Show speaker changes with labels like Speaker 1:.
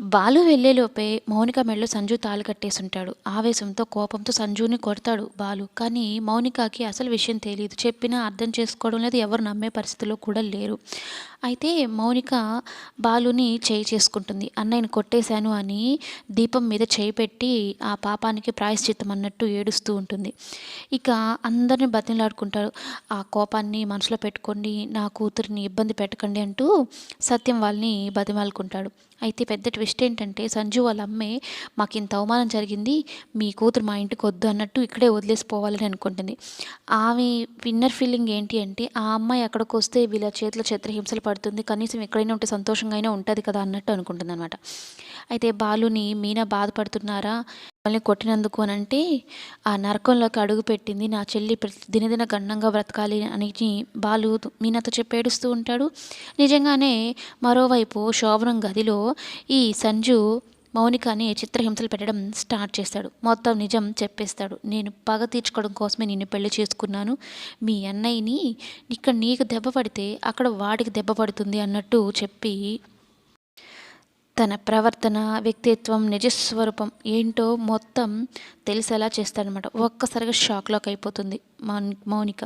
Speaker 1: బాలు వెళ్ళేలోపే మౌనిక మెడలో సంజు తాళి కట్టేసుంటాడు. ఆవేశంతో కోపంతో సంజుని కొడతాడు బాలు. కానీ మౌనికకి అసలు విషయం తెలియదు చెప్పినా అర్థం చేసుకోవడం లేదు. ఎవరు నమ్మే పరిస్థితిలో కూడా లేరు. అయితే మౌనిక బాలుని చేయి చేసుకుంటుంది. అన్నయ్యని కొట్టేశాను అని దీపం మీద చేయి పెట్టి ఆ పాపానికి ప్రాయశ్చిత్తం అన్నట్టు ఏడుస్తూ ఉంటుంది. ఇక అందరిని బతిలాడుకుంటాడు ఆ కోపాన్ని మనసులో పెట్టుకోండి. నా కూతురిని ఇబ్బంది పెట్టకండి అంటూ సత్యం వాళ్ళని బతిమాలుకుంటాడు అయితే పెద్ద ట్విస్ట్ ఏంటంటే సంజు వాళ్ళ అమ్మే మాకు ఇంత అవమానం జరిగింది మీ కూతురు మా ఇంటికి వద్దు అన్నట్టు ఇక్కడే వదిలేసిపోవాలని అనుకుంటుంది. ఆమె విన్నర్ ఫీలింగ్ ఏంటి అంటే ఆ అమ్మాయి అక్కడికి వస్తే వీళ్ళ చేతిలో చిత్రహింసలు పడుతుంది కనీసం ఎక్కడైనా ఉంటే సంతోషంగా అయినా ఉంటుంది కదా అన్నట్టు అనుకుంటుంది అనమాట అయితే బాలుని మీనా బాధపడుతున్నారా? మమ్మల్ని కొట్టినందుకు అని అంటే ఆ నరకంలోకి అడుగు పెట్టింది నా చెల్లి. ప్రతి దినదిన గండంగా బ్రతకాలి అని బాలు మీనాతో చెప్పి ఏడుస్తూ ఉంటాడు. నిజంగానే మరోవైపు శోభనం గదిలో ఈ సంజు మౌనికని చిత్రహింసలు పెట్టడం స్టార్ట్ చేస్తాడు. మొత్తం నిజం చెప్పేస్తాడు. నేను పగ తీర్చుకోవడం కోసమే నిన్ను పెళ్ళి చేసుకున్నాను. మీ అన్నయ్యని ఇక్కడ నీకు దెబ్బ పడితే అక్కడ వాడికి దెబ్బ పడుతుంది అన్నట్టు చెప్పి తన ప్రవర్తన వ్యక్తిత్వం నిజస్వరూపం ఏంటో మొత్తం తెలిసేలా చేస్తాడనమాట ఒక్కసారిగా షాక్లోకి అయిపోతుంది మౌనిక.